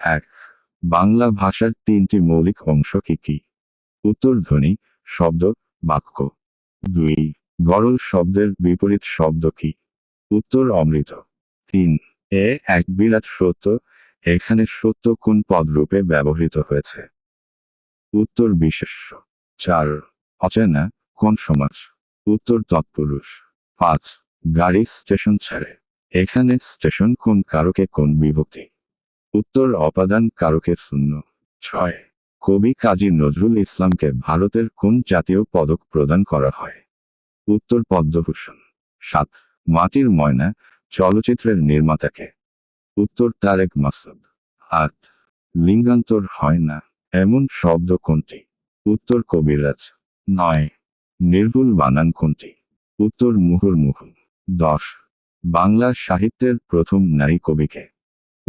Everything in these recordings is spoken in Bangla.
এক, বাংলা ভাষার তিনটি মৌলিক অংশ কি কি? উত্তর ধ্বনি, শব্দ, বাক্য। দুই, গরল শব্দের বিপরীত শব্দ কি? উত্তর অমৃত। তিন, এ এক বিরাট সত্য, এখানে সত্য কোন পদরূপে ব্যবহৃত হয়েছে? উত্তর বিশেষ্য। চার, অচেনা, কোন সমাজ? উত্তর তৎপুরুষ। পাঁচ, গাড়ি স্টেশন ছাড়ে। এখানে স্টেশন কোন কারকে কোন বিভক্তি উত্তর অপাদান কারকের শূন্য। ছয়। কবি কাজী নজরুল ইসলামকে ভারতের কোন জাতীয় পদক প্রদান করা হয়? উত্তর পদ্মভূষণ। সাত। মাটির ময়না চলচ্চিত্রের নির্মাতাকে। উত্তর তারেক মাসুদ। আট। লিঙ্গান্তর হয় না, এমন শব্দ কোনটি? উত্তর কবিরাজ। নয়। নির্ভুল বানান কোনটি? উত্তর মুহুর্মুহু। দশ। বাংলা সাহিত্যের প্রথম নারী কবিকে।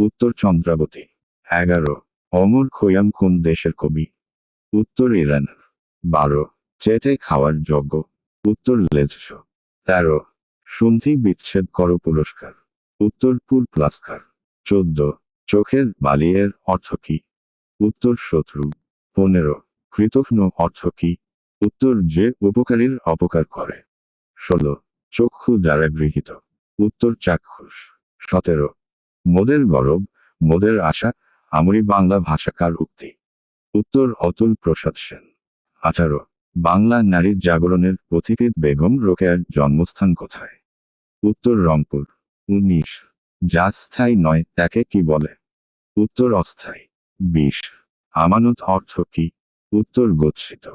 উত্তর চন্দ্রাবতী। এগারো, অমর খৈয়াম কোন দেশের কবি? উত্তর ইরান। বারো, চেটে খাওয়ার যজ্ঞ। উত্তর লেজস। তেরো, সন্ধি বিচ্ছেদ কর পুরস্কার। উত্তর পুর প্লাস্কার চোদ্দ, চোখের বালিয়ের অর্থ কি? উত্তর শত্রু। পনেরো, কৃতঘ্ন অর্থ কি? উত্তর যে উপকারীর অপকার করে। ষোলো, চক্ষু দ্বারা গৃহীত। উত্তর চাক্ষুষ। সতেরো মোদের গরব, মোদের আশা, আমরি বাংলা ভাষাকার উক্তি। উত্তর অতুল প্রসাদ সেন। আঠারো, বাংলা নারী জাগরণের পথিকৃত বেগম রোকেয়ার জন্মস্থান কোথায়? উত্তর রংপুর। উনিশ, যা স্থায়ী নয়, তাকে কি বলে? উত্তর অস্থায়ী। বিশ, আমানত অর্থ কি? উত্তর গচ্ছিত।